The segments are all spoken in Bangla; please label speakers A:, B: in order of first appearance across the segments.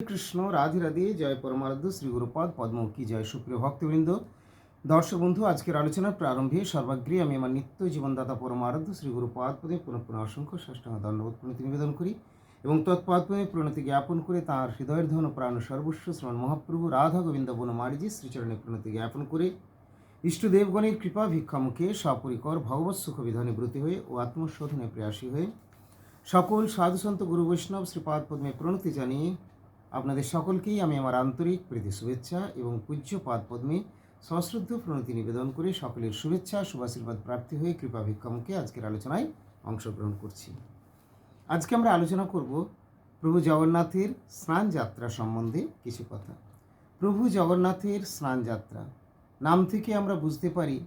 A: কৃষ্ণ রাধে রাধে, জয় পরমারাধ্য শ্রী গুরুপাদ পদ্মমুখী জয়, সুপ্রিয় ভক্তবৃন্দ। দর্শক বন্ধু, আজকের আলোচনার প্রারম্ভে সর্বাগ্রে আমি আমার নিত্য জীবনদাতা পরমারাধ্য শ্রী গুরুপাদ পদে পুনঃ পুনঃ অসংখ্য ষষ্ঠাঙ্গ দণ্ডবোধ প্রণতি নিবেদন করি এবং তৎপাদ পদে প্রণতি জ্ঞাপন করে তাঁর হৃদয়ের ধন প্রাণ সর্বস্ব শ্রমণ মহাপ্রভু রাধা গোবিন্দ বনমারিজি শ্রীচরণে প্রণতি জ্ঞাপন করে ইষ্টদেবগণের কৃপা ভিক্ষামুখে সপরিকর ভগবৎ সুখ বিধানে ব্রতী হয়ে ও আত্মশোধনে প্রয়াসী হয়ে সকল সাধুসন্ত গুরু বৈষ্ণব শ্রীপাদ পদ্মে প্রণতি জানিয়ে আপনাদের সকলকেই আমি আমার আন্তরিক প্রীতি, শুভেচ্ছা এবং পূজ্য পাদ পদ্মে সশ্রদ্ধ প্রণতি নিবেদন করে সকলের শুভেচ্ছা, শুভাশীর্বাদ প্রাপ্তি হয়ে কৃপা ভিক্ষামুখে আজকের আলোচনায় অংশগ্রহণ করছি। আজকে আমরা আলোচনা করব প্রভু জগন্নাথের স্নান যাত্রা সম্বন্ধে কিছু কথা। প্রভু জগন্নাথের স্নান যাত্রা নাম থেকে আমরা বুঝতে পারি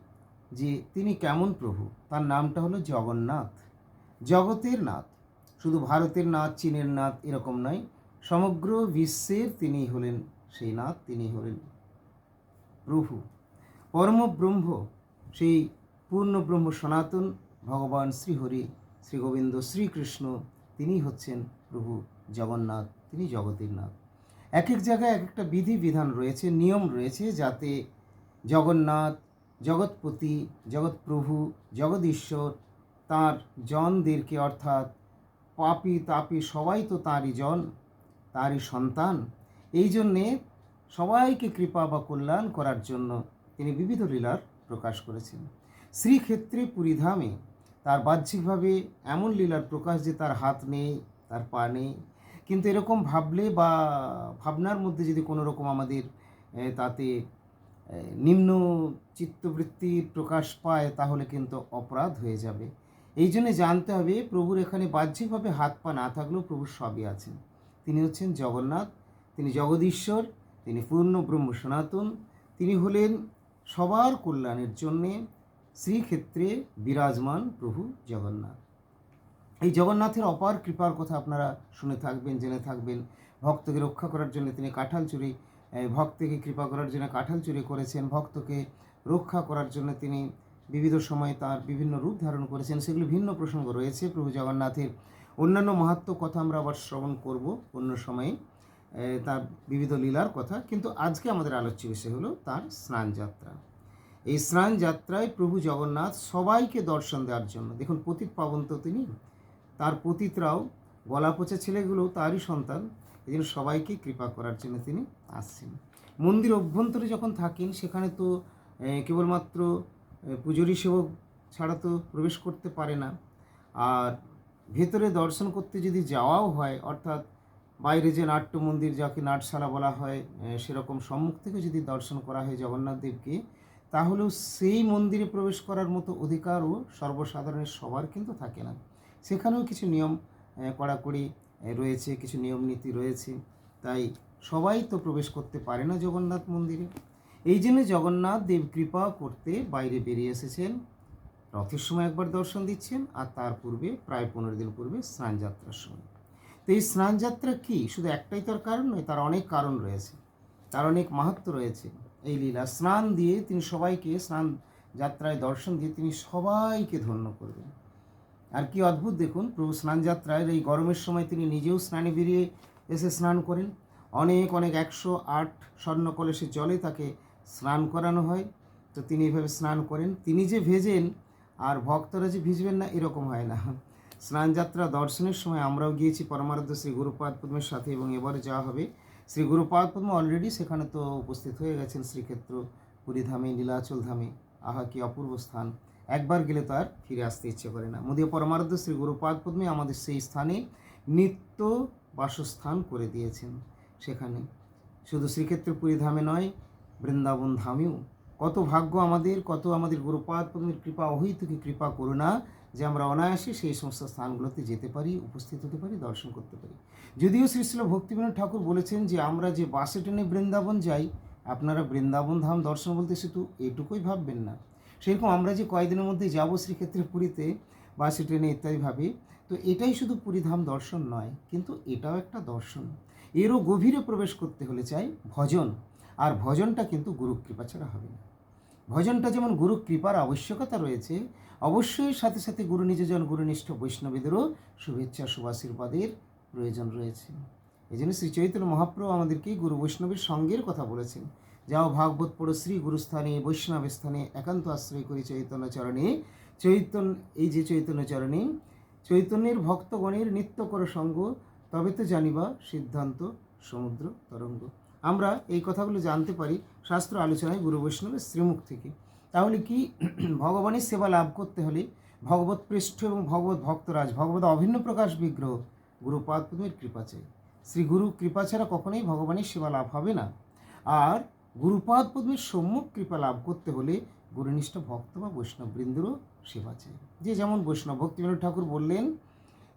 A: যে তিনি কেমন প্রভু। তার নামটা হলো জগন্নাথ। জগতের নাথ। শুধু ভারতের নাথ, চীনের নাথ এরকম নয় সমগ্র বিশ্বের তিনি হলেন সেই নাথ, তিনি হলেন প্রভু। পরম ব্রহ্ম সেই পূর্ণ ব্রহ্ম সনাতন ভগবান শ্রীহরি শ্রী গোবিন্দ শ্রীকৃষ্ণ, তিনি হচ্ছেন প্রভু জগন্নাথ, তিনি জগতের নাথ। এক এক জায়গায় এক একটা বিধি বিধান রয়েছে, নিয়ম রয়েছে যাতে জগন্নাথ, জগৎপতি, জগৎপ্রভু, জগদীশ্বর, তাঁর জনদেরকে অর্থাৎ পাপি, তাপি সবাই তো তাঁরই জন তারই সন্তান। এই জন্যে সবাইকে কৃপা বা কল্যাণ করার জন্য তিনি বিবিধ লীলার প্রকাশ করেছেন। শ্রীক্ষেত্রে পুরীধামে তার বাহ্যিকভাবে এমন লীলার প্রকাশ যে তার হাত নেই, তার পা নেই। কিন্তু এরকম ভাবলে বা ভাবনার মধ্যে যদি কোনো রকম আমাদের তাতে নিম্ন চিত্তবৃত্তির প্রকাশ পায়, তাহলে কিন্তু অপরাধ হয়ে যাবে। এই জন্যে জানতে হবে, প্রভুর এখানে বাহ্যিকভাবে হাত পা না থাকলেও প্রভুর সবই আছেন তিনি হচ্ছেন জগন্নাথ, তিনি জগদীশ্বর, তিনি পূর্ণ ব্রহ্ম সনাতন, তিনি হলেন সবার কল্যাণের জন্যে শ্রীক্ষেত্রে বিরাজমান প্রভু জগন্নাথ। এই জগন্নাথের অপার কৃপার কথা আপনারা শুনে থাকবেন, জেনে থাকবেন। ভক্তকে রক্ষা করার জন্য তিনি কাঁঠাল চুরি ভক্তকে কৃপা করার জন্য কাঁঠাল চুরি করেছেন, ভক্তকে রক্ষা করার জন্য তিনি বিবিধ সময়ে তার বিভিন্ন রূপ ধারণ করেছেন। সেগুলি ভিন্ন প্রসঙ্গ রয়েছে প্রভু জগন্নাথের। অন্যান্য মাহাত্ম কথা আমরা আবার শ্রবণ করব অন্য সময়ে তার বিবিধ লীলার কথা। কিন্তু আজকে আমাদের আলোচ্য বিষয় হলো তার স্নান যাত্রা। এই স্নান যাত্রায় প্রভু জগন্নাথ সবাইকে দর্শন দেওয়ার জন্য, দেখুন পতিত পাবন তো তিনি, তার পতিতরাও গলা পচা ছেলেগুলো তারই সন্তান, এই জন্য সবাইকে কৃপা করার জন্য তিনি আসছেন। মন্দির অভ্যন্তরে যখন থাকেন, সেখানে তো কেবলমাত্র পুজোরী সেবক ছাড়া তো প্রবেশ করতে পারে না। আর ভেতরে দর্শন করতে যদি যাওয়াও হয়, অর্থাৎ বাইরে যে নাট্য মন্দির যাকে নাটশালা বলা হয় সেরকম সম্মুখ থেকে যদি দর্শন করা হয় জগন্নাথ দেবকে, তাহলেও সেই মন্দিরে প্রবেশ করার মতো অধিকারও সর্বসাধারণের সবার কিন্তু থাকে না। সেখানেও কিছু নিয়ম কড়াকড়ি রয়েছে, কিছু নিয়ম নীতি রয়েছে। তাই সবাই তো প্রবেশ করতে পারে না জগন্নাথ মন্দিরে। এই জন্য জগন্নাথ দেব কৃপা করতে বাইরে বেরিয়ে এসেছেন। রথের সময় একবার দর্শন দিচ্ছেন আর তার পূর্বে প্রায় পনেরো দিন পূর্বে স্নান যাত্রার সময়। তো এই স্নান যাত্রা কি? শুধু একটাই তার কারণ নয়, তার অনেক কারণ রয়েছে। তার অনেক মাহাত্ম রয়েছে। এই লীলা স্নান দিয়ে তিনি সবাইকে, স্নান যাত্রায় দর্শন দিয়ে তিনি সবাইকে ধন্য করবেন। আর কি অদ্ভুত দেখুন, প্রভু স্নান যাত্রায় এই গরমের সময় তিনি নিজেও স্নানে বেরিয়ে এসে স্নান করেন। অনেক অনেক একশো আট স্বর্ণ কলসের জলে তাকে স্নান করানো হয়। তো তিনি এভাবে স্নান করেন। তিনি যে ভেজেন আর ভক্তরা যে ভিজবেন না, এরকম হয় না। স্নানযাত্রা দর্শনের সময় আমরাও গিয়েছি পরমারাধ্য শ্রী গুরুপাদ পদ্মের সাথে এবং এবারে যাওয়া হবে। শ্রী গুরুপাদ পদ্ম অলরেডি সেখানে তো উপস্থিত হয়ে গেছেন শ্রীক্ষেত্র, পুরীধামে নীলাচল ধামে আহা, কি অপূর্ব স্থান। একবার গেলে তো আর ফিরে আসতে ইচ্ছে করে না। মোদীয় পরমারাধ্য শ্রী গুরুপাদ পদ্মে আমাদের সেই স্থানে নিত্য বাসস্থান করে দিয়েছেন সেখানে। শুধু শ্রীক্ষেত্র পুরীধামে নয়, বৃন্দাবন ধামেও। কত ভাগ্য আমাদের, কত আমাদের গুরুপাদ পদ্মের কৃপা অহৈতুকী কৃপা, করুণা যে আমরা অনায়াসে সেই সমস্ত স্থানগুলোতে যেতে পারি, উপস্থিত হতে পারি, দর্শন করতে পারি। যদিও শ্রী শ্রীল ভক্তিবিনোদ ঠাকুর বলেছেন যে আমরা যে বাসে ট্রেনে বৃন্দাবন যাই, আপনারা বৃন্দাবন ধাম দর্শন বলতে শুধু এটুকুই ভাববেন না। সেরকম আমরা যে কয়েকদিনের মধ্যে যাব শ্রীক্ষেত্রে পুরীতে, বাসে ট্রেনে ইত্যাদিভাবে তো এটাই শুধু পুরীধাম দর্শন নয়, কিন্তু এটাও একটা দর্শন। এরও গভীরে প্রবেশ করতে হলে চাই ভজন, আর ভজনটা কিন্তু গুরু কৃপা ছাড়া হবে না। ভজনটা যেমন গুরু কৃপার আবশ্যকতা রয়েছে, অবশ্যই সাথে সাথে গুরু নিজজন গুরুনিষ্ঠ বৈষ্ণবীদেরও শুভেচ্ছা, শুভাশীর্বাদের প্রয়োজন রয়েছে। এই জন্য শ্রী চৈতন্য মহাপ্রভু আমাদেরকে গুরু বৈষ্ণবের সঙ্গের কথা বলেছেন। যাও ভাগবত পড়ো, শ্রী গুরুস্থানে বৈষ্ণব স্থানে, একান্ত আশ্রয় করি চৈতন্য চরণে। চৈতন্য এই যে চৈতন্য চরণে, চৈতন্যের ভক্তগণের নিত্য করো সঙ্গ, তবে তো জানিবা সিদ্ধান্ত সমুদ্র তরঙ্গ। আমরা এই কথাগুলো জানতে পারি শাস্ত্র আলোচনায় গুরু বৈষ্ণবের শ্রীমুখ থেকে। তাহলে কি ভগবানের সেবা লাভ করতে হলে ভগবত পৃষ্ঠ এবং ভগবত ভক্তরাজ ভগবত অভিন্ন প্রকাশ বিগ্রহ গুরুপাদ কৃপা চাই। শ্রী গুরু কৃপা ছাড়া কখনোই ভগবানের সেবা লাভ হবে না। আর গুরুপাদ পদ্মের সম্মুখ কৃপা লাভ করতে হলে গুরুনিষ্ঠ ভক্ত বা বৈষ্ণব বৃন্দেরও সেবা চাই। যে যেমন বৈষ্ণব ভক্তিবিনোদ ঠাকুর বললেন,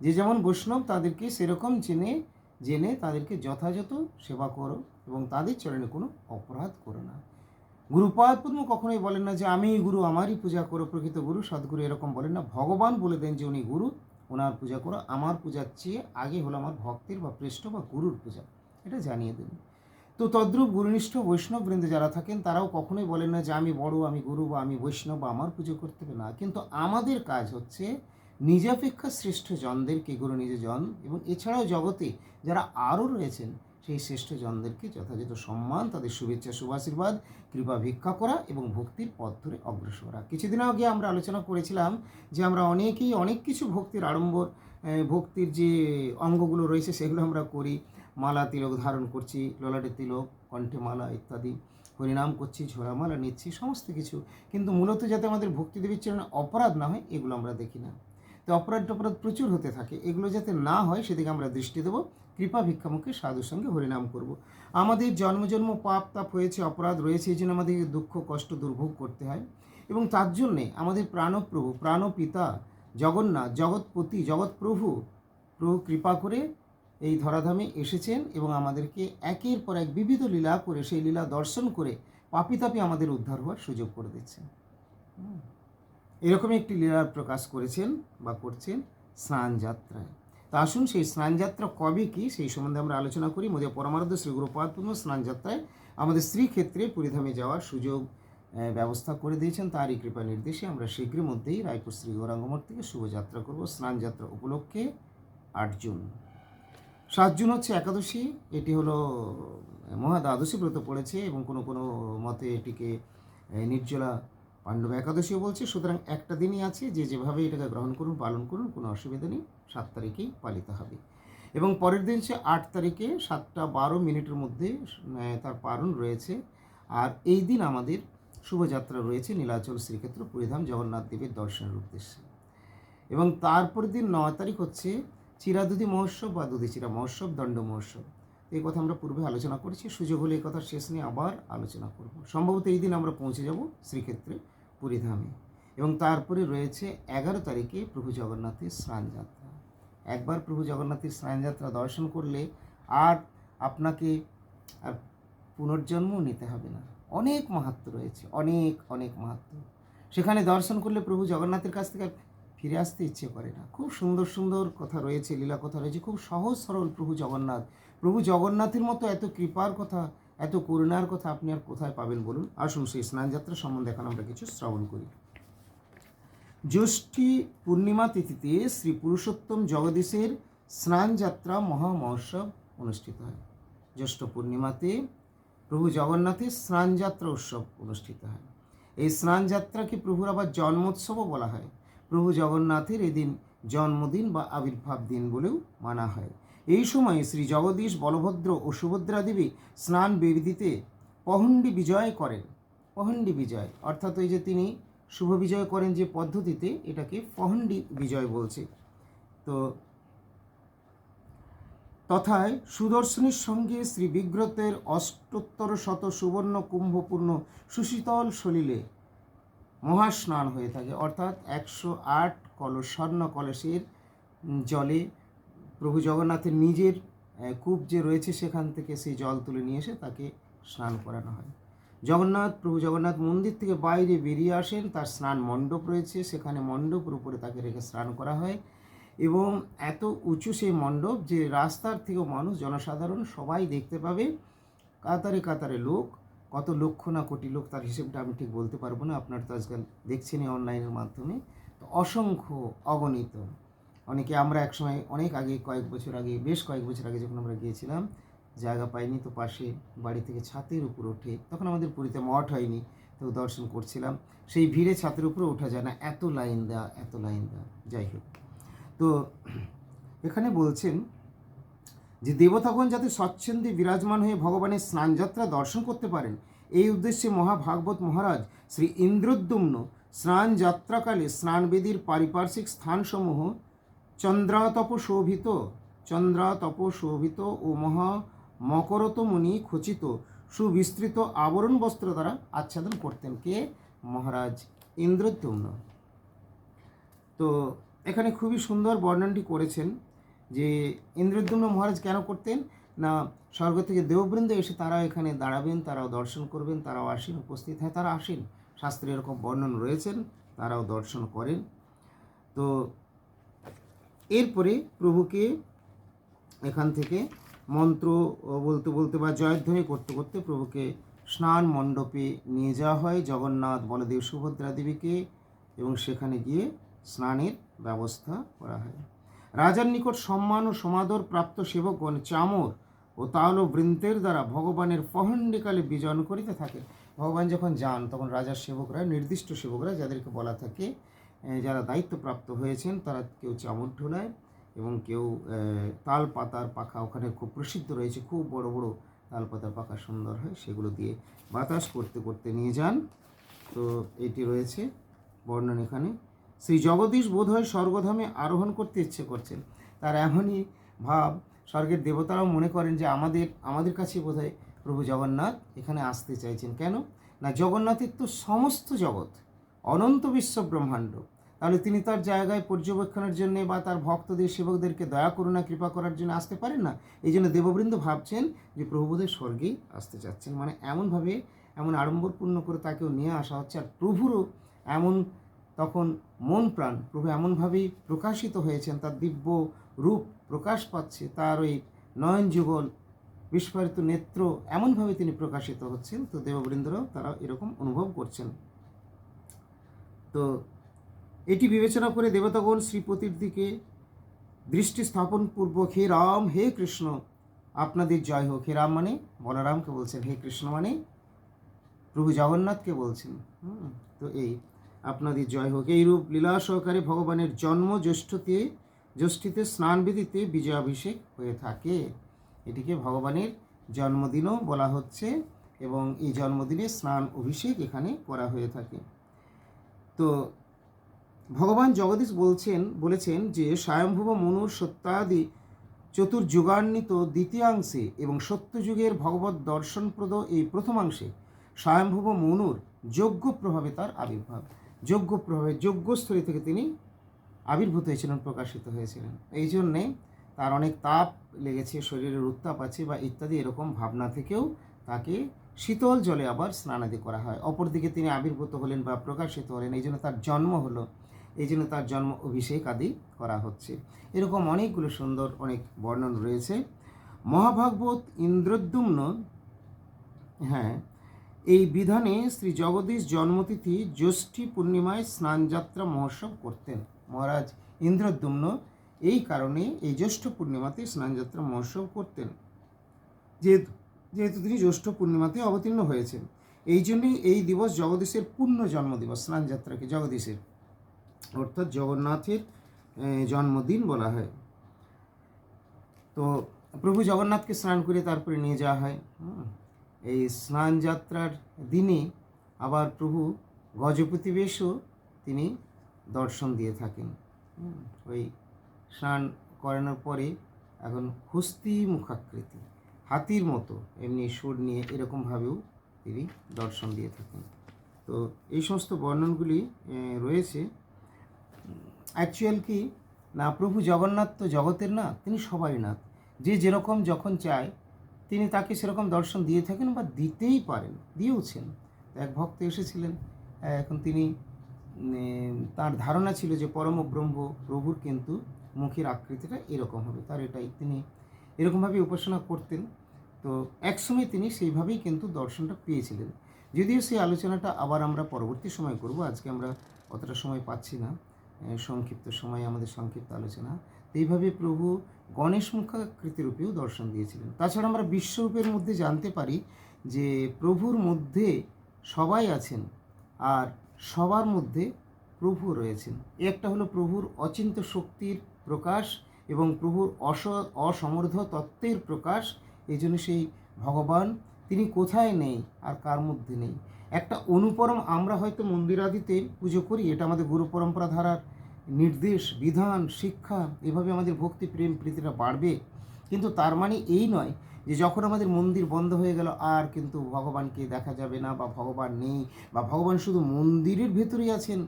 A: যে যেমন বৈষ্ণব তাদেরকে সেরকম জেনে জেনে তাদেরকে যথাযথ সেবা করো এবং তাদের চরণে কোনো অপরাধ করো না। গুরুপাদ পদ্ম কখনোই বলেন না যে, আমি গুরু, আমারই পূজা করো, প্রকৃত গুরু, সদ্গুরু, এরকম বলেন না। ভগবান বলে দেন যে, উনি গুরু, ওনার পূজা করো, আমার পূজার চেয়ে আগে হলো আমার ভক্তের বা পৃষ্ঠ বা গুরুর পূজা। এটা জানিয়ে দেন। তো তদ্রূপ গুরুনিষ্ঠ বৈষ্ণব বৃন্দে যারা থাকেন, তারাও কখনোই বলেন না যে, আমি বড়, আমি গুরু বা আমি বৈষ্ণব বা আমার পুজো করতে হবে। না, কিন্তু আমাদের কাজ হচ্ছে, নিজেপেক্ষা শ্রেষ্ঠ জনদেরকে গুরু, নিজে জন, এবং এছাড়াও জগতে যারা আরও রয়েছেন, সেই শ্রেষ্ঠ জনদেরকে যথাযথ সম্মান, তাদের শুভেচ্ছা, শুভাশীর্বাদ, কৃপা ভিক্ষা করা এবং ভক্তির পথ ধরে অগ্রসর করা কিছুদিন আগে আমরা আলোচনা করেছিলাম যে আমরা অনেকেই অনেক কিছু ভক্তির আড়ম্বর ভক্তির যে অঙ্গগুলো রয়েছে সেগুলো আমরা করি। মালা, তিলক ধারণ করছি, ললাটে তিলক, কণ্ঠে মালা ইত্যাদি। হরিনাম করছি ঝোড়ামালা নিচ্ছি, সমস্ত কিছু। কিন্তু মূলত যাতে আমাদের ভক্তি দেবীর চরণে অপরাধ না হয়, এগুলো আমরা দেখি না। তো অপরাধ টপরাধ প্রচুর হতে থাকে, এগুলো যাতে না হয় সেদিকে আমরা দৃষ্টি দেবো কৃপা ভিক্ষামুখে সাধুর সঙ্গে হরিনাম করব। আমাদের জন্ম জন্ম পাপ তাপ হয়েছে, অপরাধ রয়েছে, এই জন্য আমাদের দুঃখ, কষ্ট দুর্ভোগ করতে হয় এবং তার জন্যে আমাদের প্রাণপ্রভু, প্রাণপিতা, জগন্নাথ, জগৎপতি, জগৎপ্রভু, প্রভু কৃপা করে এই ধরাধামে এসেছেন এবং আমাদেরকে একের পর এক বিবিধ লীলা করে, সেই লীলা দর্শন করে পাপি তাপি আমাদের উদ্ধার হওয়ার সুযোগ করে দিচ্ছেন। এরকমই একটি লীলার প্রকাশ করেছেন বা করছেন স্নান যাত্রায়। তা আসুন সেই স্নান যাত্রা কবে কি, সেই সম্বন্ধে আমরা আলোচনা করি। মোদে পরমার্ধ শ্রী গুরুপাদপূর্ণ স্নান যাত্রায় আমাদের স্ত্রী ক্ষেত্রে পুরীধামে যাওয়ার সুযোগ ব্যবস্থা করে দিয়েছেন। তারই কৃপা নির্দেশে আমরা শীঘ্রের মধ্যেই রায়পুর শ্রী গৌরাঙ্গমঠ থেকে শুভযাত্রা করব স্নান যাত্রা উপলক্ষে আট জুন। সাত জুন হচ্ছে একাদশী। এটি হলো মহা দ্বাদশী ব্রত পড়েছে এবং কোনো কোনো মতে এটিকে নির্জলা পাণ্ডব একাদশীও বলছে, সুতরাং একটা দিনই আছে, যে যেভাবে এটাকে গ্রহণ করুন, পালন করুন, কোনো অসুবিধা নেই, সাত তারিখেই পালিত হবে। এবং পরের দিন সে আট তারিখে সাতটা বারো মিনিটের মধ্যে তার পালন রয়েছে। আর এই দিন আমাদের শুভযাত্রা রয়েছে, নীলাচল শ্রীক্ষেত্র, পরিধাম, জগন্নাথ দেবের দর্শনের উদ্দেশ্যে। এবং তারপর দিন নয় তারিখ হচ্ছে চিরাদুদি মহোৎসব বা দুদিচিরা মহোৎসব, দণ্ড মহোৎসব। এই কথা আমরা পূর্বে আলোচনা করেছি, সুযোগ হলে এই কথার শেষ নিয়ে আবার আলোচনা করব। সম্ভবত এই দিন আমরা পৌঁছে যাব শ্রীক্ষেত্রে। পুরীধামে এবং তারপরে রয়েছে এগারো তারিখে প্রভু জগন্নাথের স্নান যাত্রা একবার প্রভু জগন্নাথের স্নান যাত্রা দর্শন করলে আর আপনাকে আর পুনর্জন্মও নিতে হবে না। অনেক মাহাত্ম রয়েছে, অনেক অনেক মাহাত্ম সেখানে দর্শন করলে প্রভু জগন্নাথের কাছ থেকে ফিরে আসতে ইচ্ছে করে না। খুব সুন্দর সুন্দর কথা রয়েছে, লীলা কথা রয়েছে, খুব সহজ, সরল প্রভু জগন্নাথ। প্রভু জগন্নাথের মতো এত কৃপার কথা এত করুণার কথা আপনি আর কোথায় পাবেন বলুন? আসুন সেই স্নানযাত্রা সম্বন্ধে এখন আমরা কিছু শ্রবণ করি। জ্যৈষ্ঠী পূর্ণিমা তিথিতে শ্রী পুরুষোত্তম জগদীশের স্নানযাত্রা মহা মহোৎসব অনুষ্ঠিত হয়। জ্যৈষ্ঠ পূর্ণিমাতে প্রভু জগন্নাথের স্নানযাত্রা উৎসব অনুষ্ঠিত হয়। এই স্নানযাত্রাকে প্রভুর আবার জন্মোৎসবও বলা হয়। প্রভু জগন্নাথের এদিন জন্মদিন বা আবির্ভাব দিন বলেও মানা হয়। এই সময়ে শ্রী জগদীশ বলভদ্র ও সুভদ্রা দেবী স্নান বেদিতে পহণ্ডি বিজয় করেন। পহণ্ডি বিজয়, অর্থাৎ ওই যে তিনি শুভ বিজয় করেন যে পদ্ধতিতে এটাকে পহণ্ডি বিজয় বলছে। তো তথায় সুদর্শনীর সঙ্গে শ্রী বিগ্রতের অষ্টোত্তর শত সুবর্ণ কুম্ভপূর্ণ সুশীতল সলিলে মহাস্নান হয়ে থাকে, অর্থাৎ একশো আট কলস স্বর্ণ কলসের জলে প্রভু জগন্নাথের নিজের কূপ যে রয়েছে সেখান থেকে সেই জল তুলে নিয়ে এসে তাকে স্নান করানো হয়। জগন্নাথ, প্রভু জগন্নাথ মন্দির থেকে বাইরে বেরিয়ে আসেন, তার স্নান মণ্ডপ রয়েছে, সেখানে মণ্ডপের উপরে তাকে রেখে স্নান করা হয় এবং এত উঁচু সেই মণ্ডপ যে রাস্তার থেকেও মানুষ, জনসাধারণ সবাই দেখতে পাবে, কাতারে কাতারে লোক, কত লক্ষ না কোটি লোক তার হিসেবটা আমি ঠিক বলতে পারব না, আপনার তো আজকাল দেখছেনই অনলাইনের মাধ্যমে। তো অসংখ্য অগণিত অনেকে আমরা একসময় অনেক আগে, কয়েক বছর আগে, বেশ কয়েক বছর আগে যখন আমরা গিয়েছিলাম, জায়গা পাইনি তো পাশে বাড়ি থেকে ছাতের উপর ওঠে, তখন আমাদের পুরীতে মঠ হয়নি, তো দর্শন করছিলাম। সেই ভিড়ে ছাতের উপরে ওঠা যায় না, এত লাইন দেওয়া এত লাইন দেওয়া যাই হোক। তো এখানে বলছেন যে দেবতাগণ যাতে স্বচ্ছন্দে বিরাজমান হয়ে ভগবানের স্নানযাত্রা দর্শন করতে পারেন, এই উদ্দেশ্যে মহাভাগবত মহারাজ শ্রী ইন্দ্রদ্যুম্ন স্নান যাত্রাকালে স্নানবেদীর পারিপার্শ্বিক স্থানসমূহ চন্দ্রাতপ শোভিত চন্দ্রাতপ শোভিত ও মহা মকরত মুনি খচিত, সুবিস্তৃত আবরণ বস্ত্র দ্বারা আচ্ছাদন করতেন কে? মহারাজ ইন্দ্রদ্যুম্ন। তো এখানে খুবই সুন্দর বর্ণনটি করেছেন যে ইন্দ্রদ্যুম্ন মহারাজ কেন করতেন? না, স্বর্গ থেকে দেববৃন্দ এসে তারা এখানে দাঁড়াবেন, তারাও দর্শন করবেন, তারাও আসেন, উপস্থিত হয় তারা আসেন। শাস্ত্রে এরকম বর্ণন রয়েছেন, তারাও দর্শন করেন। তো এরপরে প্রভুকে এখান থেকে মন্ত্র বলতে বলতে বা জয়ধ্বনি করতে করতে প্রভুকে স্নান মণ্ডপে নিয়ে যাওয়া হয় জগন্নাথ, বলদেব, সুভদ্রা দেবীকে এবং সেখানে গিয়ে স্নানের ব্যবস্থা করা হয়। রাজার নিকট সম্মান ও সমাদর প্রাপ্ত সেবকগণ চামর ও তাল ও বৃন্তের দ্বারা ভগবানের পহণ্ডিকালে বিজন করিতে থাকে। ভগবান যখন যান, তখন রাজার সেবকরা, নির্দিষ্ট সেবকরা যাদেরকে বলা থাকে যারা দায়িত্বপ্রাপ্ত হয়েছেন, তারা কেউ চামর ঢোলায় এবং কেউ তাল পাতার পাখা ওখানে খুব প্রসিদ্ধ রয়েছে। খুব বড় বড় তাল পাতার পাখা সুন্দর হয়, সেগুলো দিয়ে বাতাস করতে করতে নিয়ে যান। তো এটি রয়েছে বর্ণন এখানে। শ্রী জগদীশ বোধহয় স্বর্গধামে আরোহণ করতে ইচ্ছে করছেন। তার এমনই ভাব স্বর্গের দেবতারাও মনে করেন যে আমাদের আমাদের কাছে বোধহয় প্রভু জগন্নাথ এখানে আসতে চাইছেন। কেন? না, জগন্নাথের তো সমস্ত জগৎ অনন্ত বিশ্ব ব্রহ্মাণ্ড। তাহলে তিনি তার জায়গায় পর্যবেক্ষণের জন্য বা তার ভক্তদের, সেবকদেরকে দয়া করুণা কৃপা করার জন্য আসতে পারেন না। এই জন্য দেববৃন্দ ভাবছেন যে প্রভু বোধহয় স্বর্গেই আসতে চাচ্ছেন মানে এমনভাবে এমন আড়ম্বরপূর্ণ করে তাকেও নিয়ে আসা হচ্ছে। আর প্রভুরও এমন তখন মন প্রাণ, প্রভু এমনভাবেই প্রকাশিত হয়েছেন, তার দিব্য রূপ প্রকাশ পাচ্ছে, তার ওই নয়ন যুগল, বিস্ফারিত নেত্র এমনভাবে তিনি প্রকাশিত হচ্ছেন। তো দেববৃন্দরাও তারা এরকম অনুভব করছেন। তো এটি বিবেচনা করে দেবতাগণ শ্রীপতির দিকে দৃষ্টি স্থাপন পূর্বক, হে রাম, হে কৃষ্ণ, আপনাদের জয় হোক। হে রাম মানে বলরামকে বলছেন, হে কৃষ্ণ মানে প্রভু জগন্নাথকে বলছেন। তো এই, আপনাদের জয় হোক। এইরূপ লীলা সহকারে ভগবানের জন্ম জ্যৈষ্ঠতে, জ্যৈষ্ঠীতে স্নানবিধিতে বিজয়াভিষেক হয়ে থাকে। এটিকে ভগবানের জন্মদিনও বলা হচ্ছে এবং এই জন্মদিনে স্নান অভিষেক এখানে করা হয়ে থাকে। তো ভগবান জগদীশ বলছেন, বলেছেন যে স্বয়ংভুব মনুর সত্যাদি চতুর্যুগান্বিত দ্বিতীয়াংশে এবং সত্যযুগের ভগবত দর্শনপ্রদ এই প্রথমাংশে স্বয়ংভুব মনুর যোগ্য প্রভাবে তার আবির্ভাব। যোগ্য প্রভাবে যোগ্যস্থলী থেকে তিনি আবির্ভূত হয়েছিলেন, প্রকাশিত হয়েছিলেন। এই জন্যে তার অনেক তাপ লেগেছে, শরীরের উত্তাপ আছে বা ইত্যাদি এরকম ভাবনা থেকেও তাকে শীতল জলে আবার স্নানাদি করা হয়। অপরদিকে তিনি আবির্ভূত হলেন বা প্রকাশিত হলেন, এই জন্য তার জন্ম হলো এই জন্য তার জন্ম অভিষেক আদি করা হচ্ছে। এরকম অনেকগুলো সুন্দর অনেক বর্ণন রয়েছে। মহাভাগবত ইন্দ্রদ্যুম্ন হ্যাঁ এই বিধানে শ্রী জগদীশ জন্মতিথি জ্যৈষ্ঠী পূর্ণিমায় স্নানযাত্রা মহোৎসব করতেন। মহারাজ ইন্দ্রদ্যুম্ন এই কারণে এই জ্যৈষ্ঠ পূর্ণিমাতে স্নানযাত্রা মহোৎসব করতেন। যেহেতু যেহেতু তিনি জ্যৈষ্ঠ পূর্ণিমাতে অবতীর্ণ হয়েছেন। এই জন্যই এই দিবস জগদীশের পূর্ণ জন্মদিবস, স্নানযাত্রাকে জগদীশের। অর্থাৎ জগন্নাথের জন্মদিন বলা হয়। তো প্রভু জগন্নাথকে স্নান করে তারপরে নিয়ে যাওয়া হয়। এই স্নান যাত্রার দিনে আবার প্রভু গজপতি বেশও তিনি দর্শন দিয়ে থাকেন। ওই স্নান করানোর পরে এখন হস্তি মুখাকৃতি, হাতির মতো এমনি সুর নিয়ে এরকমভাবেও তিনি দর্শন দিয়ে থাকেন। তো এই সমস্ত বর্ণনগুলি রয়েছে। অ্যাকচুয়াল কি? না, প্রভু জগন্নাথ তো জগতের না, তিনি সবাই নাথ। যে যেরকম যখন চায়, তিনি তাকে সেরকম দর্শন দিয়ে থাকেন বা দিতেই পারেন, দিয়েওছেন। এক ভক্ত এসেছিলেন এখন তিনি তার ধারণা ছিল যে পরম ব্রহ্ম প্রভুর কিন্তু মুখের আকৃতিটা এরকম হবে, তার এটাই। তিনি এরকমভাবে উপাসনা করতেন। তো একসময় তিনি সেইভাবেই কিন্তু দর্শনটা পেয়েছিলেন। যদিও সেই আলোচনাটা আবার আমরা পরবর্তী সময় করব, আজকে আমরা অতটা সময় পাচ্ছি না। সংক্ষিপ্ত সময় আমাদের সংক্ষিপ্ত আলোচনা। তো এইভাবে প্রভু গণেশ মুখাকৃতি রূপেও দর্শন দিয়েছিলেন। তাছাড়া আমরা বিশ্বরূপের মধ্যে জানতে পারি যে প্রভুর মধ্যে সবাই আছেন আর সবার মধ্যে প্রভু রয়েছেন। একটা হলো প্রভুর অচিন্ত শক্তির প্রকাশ এবং প্রভুর অস, অসমর্থ তত্ত্বের প্রকাশ, এই জন্য সেই ভগবান, তিনি কোথায় নেই আর কার মধ্যে নেই। একটা অনুপরম আমরা হয়তো মন্দিরাদিতে পুজো করি, এটা আমাদের গুরু পরম্পরা ধারার নির্দেশ, বিধান, শিক্ষা, এভাবে আমাদের ভক্তি, প্রেম, প্রীতিটা বাড়বে। কিন্তু তার মানে এই নয় যে যখন আমাদের মন্দির বন্ধ হয়ে গেল, আর কিন্তু ভগবানকে দেখা যাবে না বা ভগবান নেই বা ভগবান শুধু মন্দিরের ভেতরেই আছেন,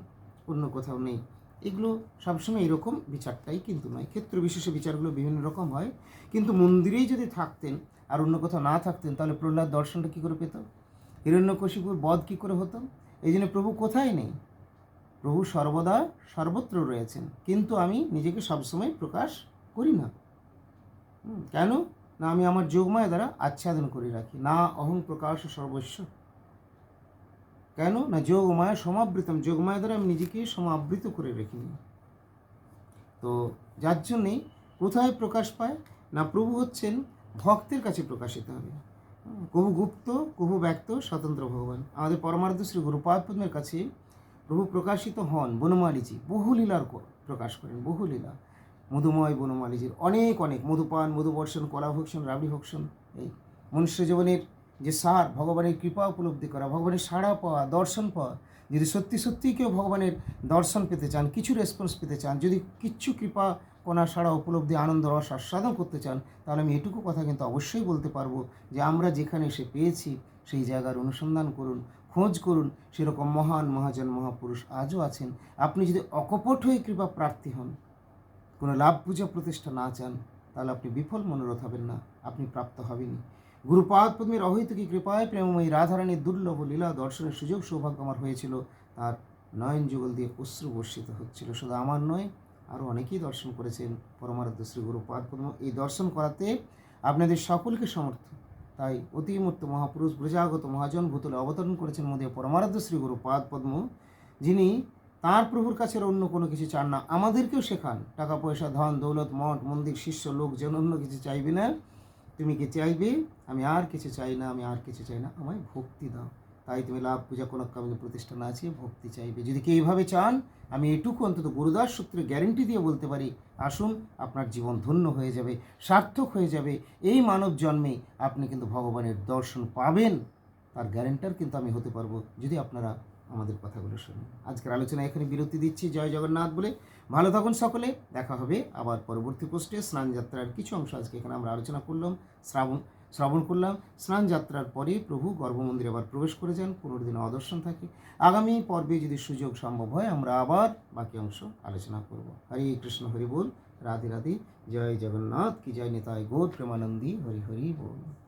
A: অন্য কোথাও নেই। এগুলো সবসময় এরকম বিচারটাই কিন্তু নয়। ক্ষেত্র বিশেষে বিচারগুলো বিভিন্ন রকম হয়। কিন্তু মন্দিরেই যদি থাকতেন আর অন্য কোথাও না থাকতেন, তাহলে প্রহ্লাদ দর্শনটা কী করে পেত? হিরণ্যকশিপুর বধ কী করে হতো? এই জন্য প্রভু কোথায় নেই? প্রভু সর্বদা সর্বত্র রয়েছেন, কিন্তু আমি নিজেকে সবসময় প্রকাশ করি না। কেন? না আমি আমার যোগমায়া দ্বারা আচ্ছাদন করে রাখি, না অহং প্রকাশ সর্বস্ব। কেন? না যোগমায়া সমাবৃতম, যোগমায়া দ্বারা আমি নিজেকে সমাবৃত করে রেখে নিই তো যার জন্যে কোথায় প্রকাশ পায়? না প্রভু হচ্ছেন ভক্তের কাছে প্রকাশিত হবে। কভু গুপ্ত কভু ব্যক্ত, স্বতন্ত্র ভগবান। আমাদের পরমার্থ শ্রী গুরুপাদ কাছে প্রভু প্রকাশিত হন বনমালীজি। বহু লীলার প্রকাশ করেন, বহু লীলা। মধুময় বনমালীজির অনেক অনেক মধুপান, মধুবর্ষণ কলা ভক্ষণ রাবড়ি ভক্ষণ এই মনুষ্য জীবনের যে সার, ভগবানের কৃপা উপলব্ধি করা, ভগবানের সাড়া পাওয়া, দর্শন পাওয়া, যদি সত্যি সত্যিই কেউ ভগবানের দর্শন পেতে চান, কিছু রেসপন্স পেতে চান, যদি কিচ্ছু কৃপা কোনা সাড়া, উপলব্ধি, আনন্দ, রস আস্বাদন করতে চান, তাহলে আমি এটুকু কথা কিন্তু অবশ্যই বলতে পারব যে আমরা যেখানে এসে পেয়েছি, সেই জায়গার অনুসন্ধান করুন খোঁজ করুন, সেরকম মহান মহাজন মহাপুরুষ আজও আছেন। আপনি যদি অকপট হয়ে কৃপা প্রার্থী হন, কোনো লাভ পূজা প্রতিষ্ঠা না চান, তাহলে আপনি বিফল মনোরথ হবেন না, আপনি প্রাপ্ত হবেনই। গুরুপাদ পদ্মের অহৈতুকী কৃপায় প্রেমময়ী রাধারানীর দুর্লভ লীলা দর্শনের সুযোগ সৌভাগ্য আমার হয়েছিল, তার নয়ন যুগল দিয়ে অশ্রু বর্ষিত হচ্ছিল। শুধু আমার নয়, আরও অনেকেই দর্শন করেছেন। পরমারাধ্য শ্রী গুরুপাদ পদ্ম, এই দর্শন করাতে আপনাদের সকলকে সমর্থ। তাই অতিমূর্ত মহাপুরুষ ব্রজাগত মহাজন ভূতলে অবতরণ করেছেন মধ্যে পরমারাধ্য শ্রী গুরু পাদ পদ্ম, যিনি তার প্রভুর কাছে অন্য কোনো কিছু চান না, আমাদেরকেও শেখান। টাকা পয়সা, ধন, দৌলত, মঠ, মন্দির, শিষ্য, লোক, যেন অন্য কিছু চাইবে না। তুমি কি চাইবে? আমি আর কিছু চাই না, আমি আর কিছু চাই না। আমায় ভক্তি দাও। তাই তুমি লাভ পূজা কোনো কামিনী প্রতিষ্ঠান আছে ভক্তি চাইবে। যদি কেউ এইভাবে চান, আমি এটুকু অন্তত গুরুদাস সূত্রে গ্যারেন্টি দিয়ে বলতে পারি, আসুন, আপনার জীবন ধন্য হয়ে যাবে, সার্থক হয়ে যাবে। এই মানব জন্মে আপনি কিন্তু ভগবানের দর্শন পাবেন, তার গ্যারেন্টার কিন্তু আমি হতে পারব, যদি আপনারা আমাদের কথাগুলো শুনুন। আজকের আলোচনা এখানে বিরতি দিচ্ছি, জয় জগন্নাথ বলে। ভালো থাকুন সকলে, দেখা হবে আবার পরবর্তী পোস্টে স্নান যাত্রার কিছু অংশ আজকে এখানে আমরা আলোচনা করলাম। শ্রাবণ শ্রবণ করলাম, স্নান যাত্রার পরে প্রভু গর্ভমন্দিরে আবার প্রবেশ করে যান পনেরো দিন অদর্শন থাকে। আগামী পর্বে যদি সুযোগ সম্ভব হয়, আমরা আবার বাকি অংশ আলোচনা করব। হরে কৃষ্ণ, হরি বল, রাধে রাধে, জয় জগন্নাথ, কি জয় নেতায় গৌর, প্রেমানন্দী হরি হরি বল।